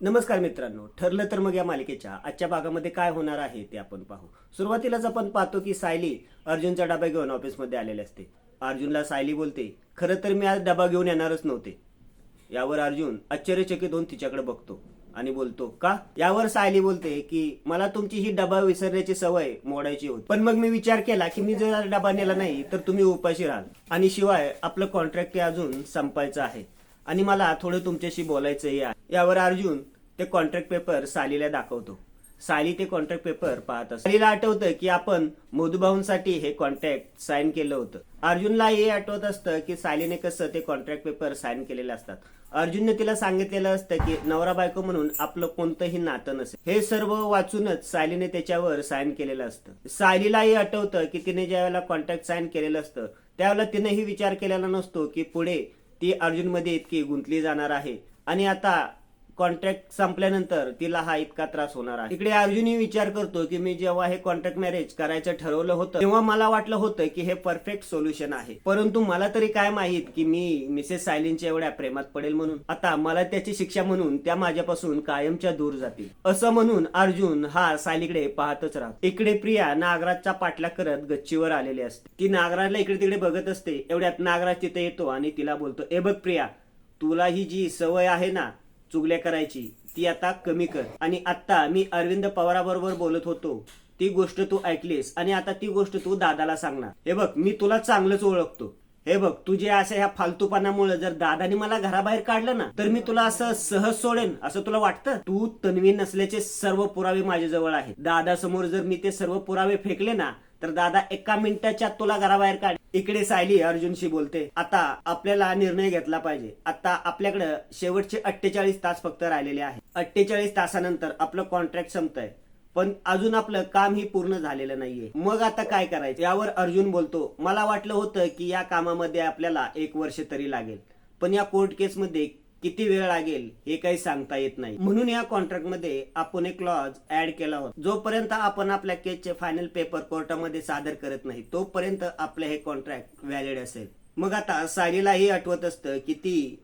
नमस्कार मित्रांनो ठरलं तर मग या मालिकेच्या आजच्या भागामध्ये काय होणार आहे ते आपण पाहू. सुरुवातीलाच आपण पाहतो की सायली अर्जुनचा डबा घेऊन ऑफिसमध्ये आलेले असते. अर्जुनला सायली बोलते खरं तर मी आज डबा घेऊन येणारच नव्हते. यावर अर्जुन आश्चर्यचकित होऊन तिच्याकडे बघतो आणि बोलतो का? यावर सायली बोलते की मला तुमची ही डबा विसरण्याची सवय मोडायची होती. पण मग मी विचार केला की मी जर डबा नेला नाही तर तुम्ही उपाशी राहाल. आणि शिवाय आपलं कॉन्ट्रॅक्ट अजून संपायचं आहे. आणि मला थोडं तुमच्याशी बोलायचंही आहे. यावर अर्जुन ते कॉन्ट्रॅक्ट पेपर सालीला दाखवतो. साली ते कॉन्ट्रॅक्ट पेपर पाहत असतो. सालीला आठवतं की आपण मधुभाऊंसाठी हे कॉन्ट्रॅक्ट साईन केलं होतं. अर्जुनला हे आठवत असतं की सालीने कसं ते कॉन्ट्रॅक्ट पेपर साईन केलेले असतात. अर्जुनने तिला सांगितलेलं असतं की नवरा बायको म्हणून आपलं कोणतंही नातं नसेल. हे सर्व वाचूनच सायलीने त्याच्यावर साईन केलेलं असतं. सायलीलाही आठवतं की तिने ज्या वेळेला कॉन्ट्रॅक्ट साईन केलेलं असतं त्यावेळेला तिनेही विचार केलेला नसतो की पुढे ती अर्जुनमध्ये इतकी गुंतली जाणार आहे. आणि आता कॉन्ट्रॅक्ट संपल्यानंतर तिला हा इतका त्रास होणार आहे. तिकडे अर्जुनही विचार करतो की मी जेव्हा हे कॉन्ट्रॅक्ट मॅरेज करायचं ठरवलं होतं तेव्हा मला वाटलं होतं की हे परफेक्ट सोल्युशन आहे. परंतु मला तरी काय माहीत की मी मिसेस सायलीनच्या एवढ्या प्रेमात पडेल म्हणून. आता मला त्याची शिक्षा म्हणून त्या माझ्यापासून कायमच्या दूर जातील. असं म्हणून अर्जुन हा सायलीकडे पाहतच राहतो. इकडे प्रिया नागराजचा पाठलाग करत गच्चीवर आलेली असते. ती नागराजला इकडे तिकडे बघत असते. एवढ्यात नागराज तिथे येतो आणि तिला बोलतो ए बघ प्रिया तुला ही जी सवय आहे ना चुगल्या करायची. ती आता कमी कर. आणि आता मी अरविंद पवाराबरोबर बोलत होतो. ती गोष्ट तू ऐकलीस आणि आता ती गोष्ट तू दादाला सांगणार. हे बघ मी तुला चांगलंच ओळखतो. हे बघ तुझे अशा ह्या फालतूपणामुळे जर दादाने मला घराबाहेर काढलं ना तर मी तुला असं सहज सोडेन असं तुला वाटतं? तू तन्वी नसल्याचे सर्व पुरावे माझ्याजवळ आहेत. दादा समोर जर मी ते सर्व पुरावे फेकले ना तर दादा एका मिनिटाच्या तुला घराबाहेर काढ. इकडे सायली अर्जुनशी बोलते. आता आपल्याला निर्णय घेतला पाहिजे. आता आपल्याकडे शेवटचे अठ्ठेचाळीस तास फक्त राहिलेले आहे अठ्ठेचाळीस तासानंतर आपलं कॉन्ट्रॅक्ट संपतंय. पण अजून आपलं काम ही पूर्ण झालेलं नाहीये. मग आता काय करायचं? यावर अर्जुन बोलतो मला वाटलं होतं की या कामामध्ये आपल्याला एक वर्ष तरी लागेल. पण या कोर्ट केसमध्ये किती वेळ लागेल हे काही सांगता येत नाही. म्हणून या कॉन्ट्रॅक्टमध्ये आपण एक क्लॉज ऍड केला होता. जोपर्यंत आपण आपल्या केसचे फायनल पेपर कोर्टामध्ये सादर करत नाही तोपर्यंत आपले हे कॉन्ट्रॅक्ट व्हॅलिड असेल. मग आता सायलीलाही आठवत असतं की ती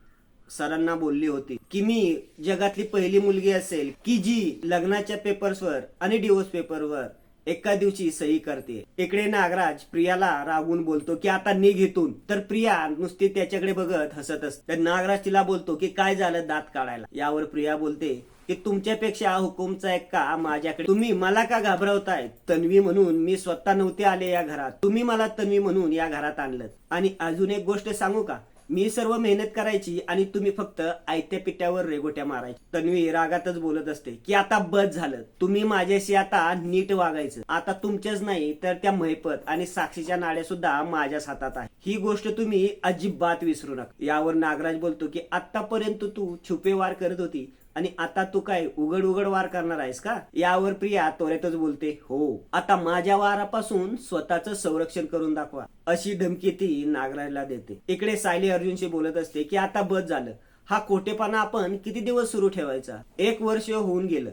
सरांना बोलली होती की मी जगातली पहिली मुलगी असेल की जी लग्नाच्या पेपर्सवर आणि डिवोर्स पेपरवर एका दिवशी सही करते. इकडे नागराज प्रियाला रागून बोलतो की आता निघ इथून. तर प्रिया नुसती त्याच्याकडे बघत हसत असते तर नागराज तिला बोलतो की काय झालं दात काढायला? यावर प्रिया बोलते की तुमच्यापेक्षा हुकुमचा एक का माझ्याकडे? तुम्ही मला का घाबरवताय? तन्वी म्हणून मी स्वतः नव्हते आले या घरात. तुम्ही मला तन्वी म्हणून या घरात आणलं आणि अजून एक गोष्ट सांगू का? मी सर्व मेहनत करायची आणि तुम्ही फक्त आयत्या पिट्यावर रेगोट्या मारायची. तन्वी रागातच बोलत असते की आता बस झालं. तुम्ही माझ्याशी आता नीट वागायचं. आता तुमच्याच नाही तर त्या महिपत आणि साक्षीच्या नाड्या सुद्धा माझ्याच हातात आहे ही गोष्ट तुम्ही अजिबात विसरू नका. यावर नागराज बोलतो की आतापर्यंत तू छुपे वार करत होती. आणि आता तू काय उघड उघड वार करणार आहेस का? यावर प्रिया त्वरेतच बोलते हो. आता माझ्या वारापासून स्वतःच संरक्षण करून दाखवा अशी धमकी ती नागराजला देते. इकडे सायली अर्जुनशी बोलत असते की आता बस झालं. हा खोटेपणा आपण किती दिवस सुरू ठेवायचा? एक वर्ष होऊन गेलं.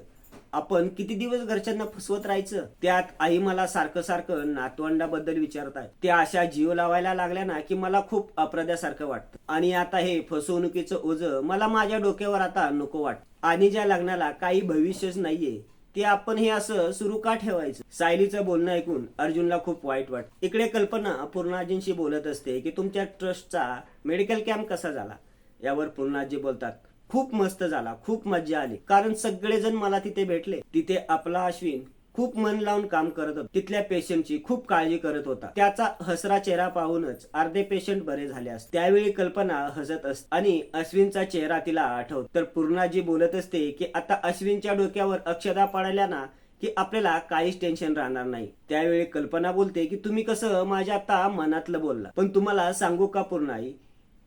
आपण किती दिवस घरच्यांना फसवत राहायचं? त्यात आई मला सारखं सारखं नातवंडाबद्दल विचारताय. त्या अशा जीव लावायला लागल्या ना की मला खूप अपराध्यासारखं वाटतं. आणि आता हे फसवणुकीचं ओझ मला माझ्या डोक्यावर आता नको वाटत. आणि ज्या लग्नाला काही भविष्यच नाहीये ते आपण हे असं सुरू का ठेवायचं? सायलीचं बोलणं ऐकून अर्जुनला खूप वाईट वाटत. इकडे कल्पना पूर्णाजींशी बोलत असते की तुमच्या ट्रस्टचा मेडिकल कॅम्प कसा झाला? यावर पूर्णाजी बोलतात खूप मस्त झाला खूप मजा आली. कारण सगळेजण मला तिथे भेटले. तिथे आपला अश्विन खूप मन लावून काम करत होता. तिथल्या पेशंटची खूप काळजी करत होता. त्याचा हसरा चेहरा पाहूनच अर्धे पेशंट बरे झाले असते. त्यावेळी कल्पना हसत असत आणि अश्विनचा चेहरा तिला आठवत. तर पूर्णाजी बोलत असते की आता अश्विनच्या डोक्यावर अक्षदा पडल्या ना की आपल्याला काहीच टेन्शन राहणार नाही. त्यावेळी कल्पना बोलते की तुम्ही कसं माझ्या आता मनातलं बोलला. पण तुम्हाला सांगू का पूर्णाई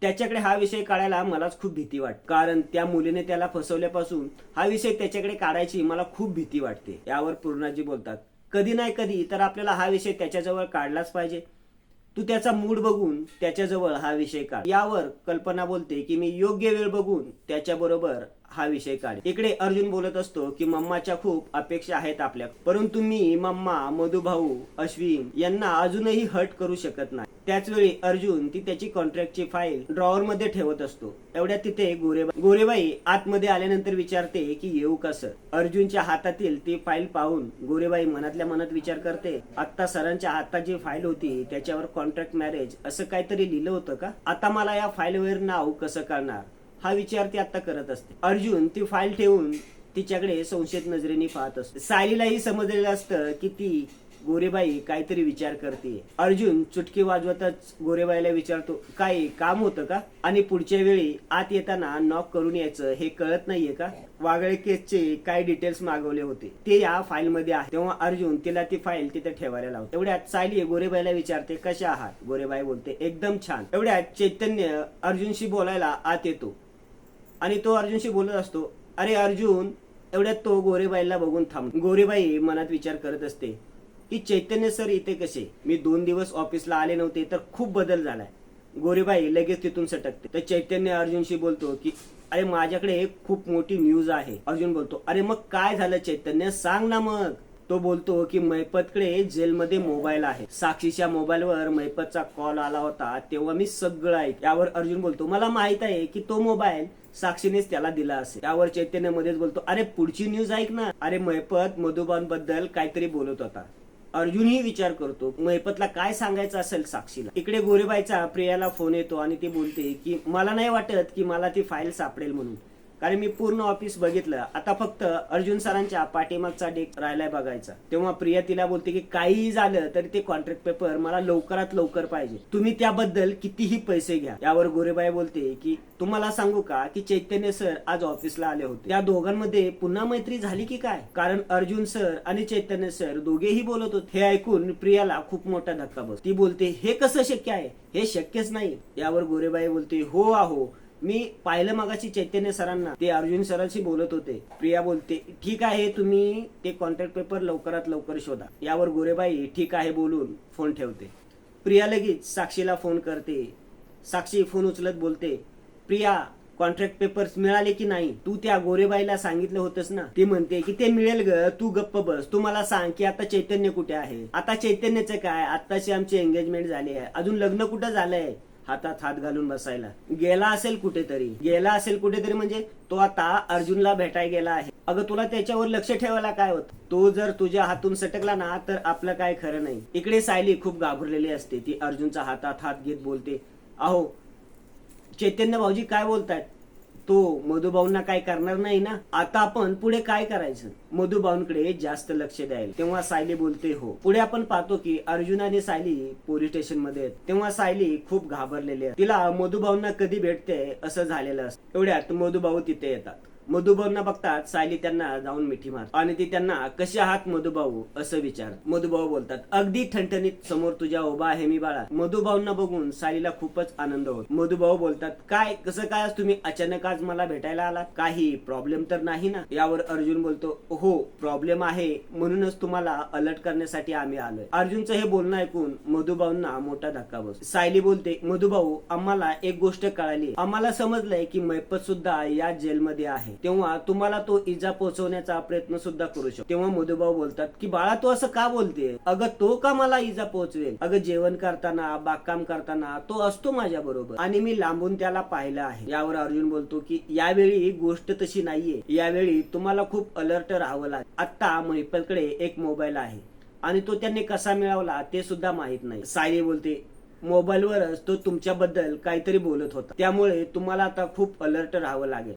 त्याच्याकडे हा विषय काढायला मलाच खूप भीती वाटते. कारण त्या मुलीने त्याला फसवल्यापासून हा विषय त्याच्याकडे काढायची मला खूप भीती वाटते. यावर पूर्णाजी बोलतात कधी नाही कधी तर आपल्याला हा विषय त्याच्याजवळ काढलाच पाहिजे. तू त्याचा मूड बघून त्याच्याजवळ हा विषय काढ. यावर कल्पना बोलते की मी योग्य वेळ बघून त्याच्याबरोबर हा विषय काढ इकडे अर्जुन बोलत असतो की मम्माच्या खूप अपेक्षा आहेत आपल्या परंतु मी मम्मा मधुभाऊ अश्विन यांना अजूनही हट करू शकत नाही. त्याच वेळी अर्जुन ती त्याची कॉन्ट्रॅक्टची फाईल ड्रॉवर मध्ये ठेवत असतो. एवढ्या तिथे गोरेबाई गोरेबाई आतमध्ये आल्यानंतर विचारते की येऊ कसं अर्जुनच्या हातातील ती फाईल पाहून गोरेबाई मनातल्या मनात विचार करते आत्ता सरांच्या हातात जी फाईल होती त्याच्यावर कॉन्ट्रॅक्ट मॅरेज असं काहीतरी लिहिलं होतं का? आता मला या फाईलवर नाव कसं करणार हा विचार ती आता करत असते. अर्जुन ती फाईल ठेवून तिच्याकडे संशयित नजरेने पाहत असते. सायलीलाही समजलेलं असतं की ती गोरेबाई काहीतरी विचार करते अर्जुन चुटकी वाजवतच गोरेबाईला विचारतो काय काम होतं का? आणि पुढच्या वेळी आत येताना नॉक करून यायचं हे कळत नाहीये का? वागळे केसचे काय डिटेल्स मागवले होते? ते या फाईल मध्ये आहे. तेव्हा अर्जुन तिला ती फाईल तिथे ठेवायला लावतो. एवढ्यात सायली गोरेबाईला विचारते कशा आहात? गोरेबाई बोलते एकदम छान. एवढ्यात चैतन्य अर्जुनशी बोलायला आत येतो. आणि तो अर्जुनशी बोलत असतो अरे अर्जुन एवढ्यात तो गोरेबाईला बघून थांब. गोरेबाई मनात विचार करत असते की चैतन्य सर इथे कसे? मी दोन दिवस ऑफिसला आले नव्हते तर खूप बदल झालाय. गोरेबाई लगेच तिथून सटकते. तर चैतन्य अर्जुनशी बोलतो की अरे माझ्याकडे एक खूप मोठी न्यूज आहे. अर्जुन बोलतो अरे मग काय झालं चैतन्य? सांग ना मग. तो बोलतो की मैपतकडे जेलमध्ये मोबाईल आहे. साक्षीच्या मोबाईलवर मैपतचा कॉल आला होता तेव्हा मी सगळं ऐक यावर अर्जुन बोलतो मला माहीत आहे की तो मोबाईल साक्षीनेच त्याला दिला असेल. त्यावर चैतन्य मध्येच बोलतो अरे पुढची न्यूज ऐक ना. अरे मैपत मधुबानबद्दल काहीतरी बोलत होता. अर्जुनही विचार करतो मैपतला काय सांगायचं असेल साक्षीला? इकडे गोरेबाईचा प्रियाला फोन येतो आणि ती बोलते की मला नाही वाटत की मला ती फाईल सापडेल म्हणून. कारण मी पूर्ण ऑफिस बघितलं. आता फक्त अर्जुन सरांच्या पाठीमागचा डेक राहिलाय बघायचा. तेव्हा प्रिया तिला बोलते की काहीही झालं तरी ते कॉन्ट्रॅक्ट पेपर मला लवकरात लवकर पाहिजे. तुम्ही त्याबद्दल कितीही पैसे घ्या. यावर गोरेबाई बोलते की तुम्हाला सांगू का की चैतन्य सर आज ऑफिसला आले होते? त्या दोघांमध्ये पुन्हा मैत्री झाली की काय? कारण अर्जुन सर आणि चैतन्य सर दोघेही बोलत होते. हे ऐकून प्रियाला खूप मोठा धक्का बस ती बोलते हे कसं शक्य आहे? हे शक्यच नाही. यावर गोरेबाई बोलते हो आहो. मी पाहिलं मगाशी चैतन्य सरांना. ते अर्जुन सरांशी बोलत होते. प्रिया बोलते ठीक आहे तुम्ही ते कॉन्ट्रॅक्ट पेपर लवकरात लवकर शोधा. यावर गोरेबाई ठीक आहे बोलून फोन ठेवते. प्रिया लगेच साक्षीला फोन करते. साक्षी फोन उचलत बोलते प्रिया कॉन्ट्रॅक्ट पेपर्स मिळाले की नाही? तू त्या गोरेबाईला सांगितलं होतंस ना? ती म्हणते की ते मिळेल ग तू गप्प बस. तू मला सांग की आता चैतन्य कुठे आहे? आता चैतन्याचं काय? आताची आमची एंगेजमेंट झाली आहे. अजून लग्न कुठं झालंय? हातात हात घालून बसायला. गेला असेल कुठेतरी. गेला असेल कुठेतरी म्हणजे तो आता अर्जुनला भेटाय गेला आहे. अगं तुला त्याच्यावर लक्ष ठेवायला काय होत? तो जर तुझ्या हातून सटकला ना तर आपलं काय खरं नाही. इकडे सायली खूप घाबरलेली असते. ती अर्जुनचा हातात हात घेत बोलते अहो चैतन्य भाऊजी काय बोलतायत? तो मधुभाऊंना काय करणार नाही ना? आता आपण पुढे काय करायचं? मधुभाऊंकडे जास्त लक्ष द्यायला. तेव्हा सायली बोलते हो. पुढे आपण पाहतो की अर्जुन आणि सायली पोलीस स्टेशनमध्ये आहेत. तेव्हा सायली खूप घाबरलेली आहे. तिला मधुभाऊंना कधी भेटते असं झालेलं असतं. एवढ्यात मधुभाऊ तिथे येतात. मधुभाऊंना बघतात सायली त्यांना जाऊन मिठी मार. आणि ती त्यांना कसे आहात मधुभाऊ? असं विचार. मधुभाऊ बोलतात अगदी ठणठणीत समोर तुझ्या उभा आहे मी बाळा. मधुभाऊंना बघून सायलीला खूपच आनंद होत. मधुभाऊ बोलतात काय? कसं काय आज तुम्ही अचानक आज मला भेटायला आलात? काही प्रॉब्लेम तर नाही ना? यावर अर्जुन बोलतो हो प्रॉब्लेम आहे. म्हणूनच तुम्हाला अलर्ट करण्यासाठी आम्ही आलोय. अर्जुनचं हे बोलणं ऐकून मधुभाऊंना मोठा धक्का बस सायली बोलते मधुभाऊ आम्हाला एक गोष्ट कळाली. आम्हाला समजलंय की मैपत सुद्धा या जेलमध्ये आहे. तेव्हा तुम्हाला तो इजा पोहोचवण्याचा प्रयत्न सुद्धा करू शकतो. तेव्हा मधुभाऊ बोलतात की बाळा तू असं का बोलते अगं तो का मला इजा पोहोचवेल? अगं जेवण करताना बागकाम करताना तो असतो माझ्या बरोबर आणि मी लांबून त्याला पाहिलं आहे. यावर अर्जुन बोलतो की यावेळी गोष्ट तशी नाहीये. यावेळी तुम्हाला खूप अलर्ट राहावं लागेल. आता मैपलकडे एक मोबाईल आहे आणि तो त्यांनी कसा मिळवला ते सुद्धा माहीत नाही. सायरी बोलते मोबाईलवरच तो तुमच्याबद्दल काहीतरी बोलत होता. त्यामुळे तुम्हाला आता खूप अलर्ट राहावं लागेल.